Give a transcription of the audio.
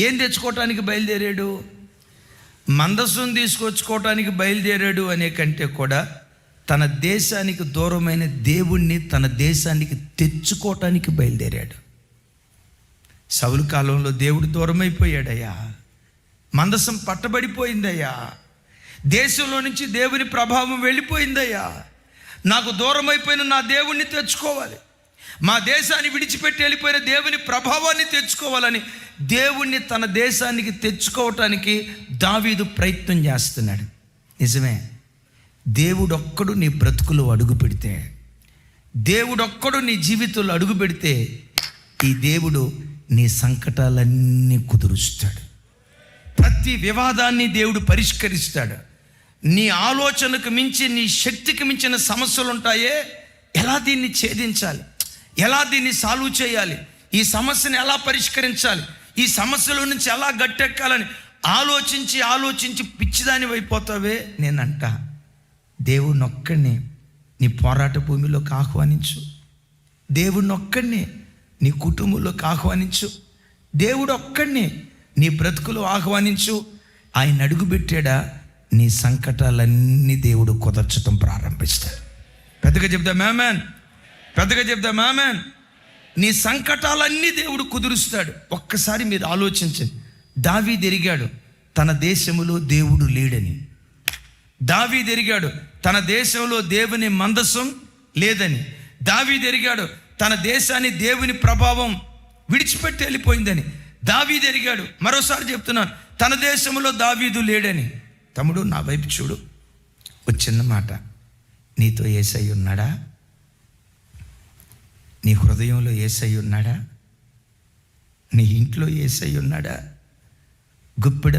ఏం తెచ్చుకోవటానికి బయలుదేరాడు? మందస్సును తీసుకొచ్చుకోవటానికి బయలుదేరాడు అనే కంటే కూడా తన దేశానికి దూరమైన దేవుణ్ణి తన దేశానికి తెచ్చుకోవటానికి బయలుదేరాడు. సవులు కాలంలో దేవుడు దూరమైపోయాడయ్యా. మందసం పట్టబడిపోయిందయ్యా. దేశంలో నుంచి దేవుని ప్రభావం వెళ్ళిపోయిందయ్యా. నాకు దూరమైపోయిన నా దేవుణ్ణి తెచ్చుకోవాలి. మా దేశాన్ని విడిచిపెట్టి వెళ్ళిపోయిన దేవుని ప్రభావాన్ని తెచ్చుకోవాలని దేవుణ్ణి తన దేశానికి తెచ్చుకోవటానికి దావీదు ప్రయత్నం చేస్తున్నాడు. నిజమే. దేవుడొక్కడు నీ బ్రతుకులు అడుగు పెడితే దేవుడొక్కడు నీ జీవితంలో అడుగు పెడితే ఈ దేవుడు నీ సంకటాలన్నీ కుదురుస్తాడు. ప్రతి వివాదాన్ని దేవుడు పరిష్కరిస్తాడు. నీ ఆలోచనకు మించి నీ శక్తికి మించిన సమస్యలు ఉంటాయే ఎలా దీన్ని ఛేదించాలి? ఎలా దీన్ని సాల్వ్ చేయాలి? ఈ సమస్యను ఎలా పరిష్కరించాలి? ఈ సమస్యలో నుంచి ఎలా గట్టెక్కాలని? ఆలోచించి ఆలోచించి పిచ్చిదాని అయిపోతావే నేనంట. దేవుణ్ణొక్కడిని నీ పోరాట భూమిలోకి ఆహ్వానించు. దేవుణ్ణొక్కడిని నీ కుటుంబంలోకి ఆహ్వానించు. దేవుడు ఒక్కడిని నీ బ్రతుకులు ఆహ్వానించు. ఆయన అడుగుపెట్టాడా? నీ సంకటాలన్నీ దేవుడు కుదర్చడం ప్రారంభిస్తాడు. పెద్దగా చెప్తా మేమేన్ పెద్దగా చెప్తా మ్యామెన్ నీ సంకటాలన్నీ దేవుడు కుదురుస్తాడు. ఒక్కసారి మీరు ఆలోచించండి. దావీ తిరిగాడు తన దేశములో దేవుడు లేడని. దావీ తిరిగాడు తన దేశంలో దేవుని మందసం లేదని. దావీ తిరిగాడు తన దేశాన్ని దేవుని ప్రభావం విడిచిపెట్టి వెళ్ళిపోయిందని. దావీ తిరిగాడు మరోసారి చెప్తున్నాను తన దేశంలో దావీదు లేడని. తమ్ముడు నా వైపు చూడు. ఒక చిన్న మాట. నీతో ఏసై ఉన్నాడా? నీ హృదయంలో ఏసై ఉన్నాడా? నీ ఇంట్లో ఏసై ఉన్నాడా? గుప్పిడ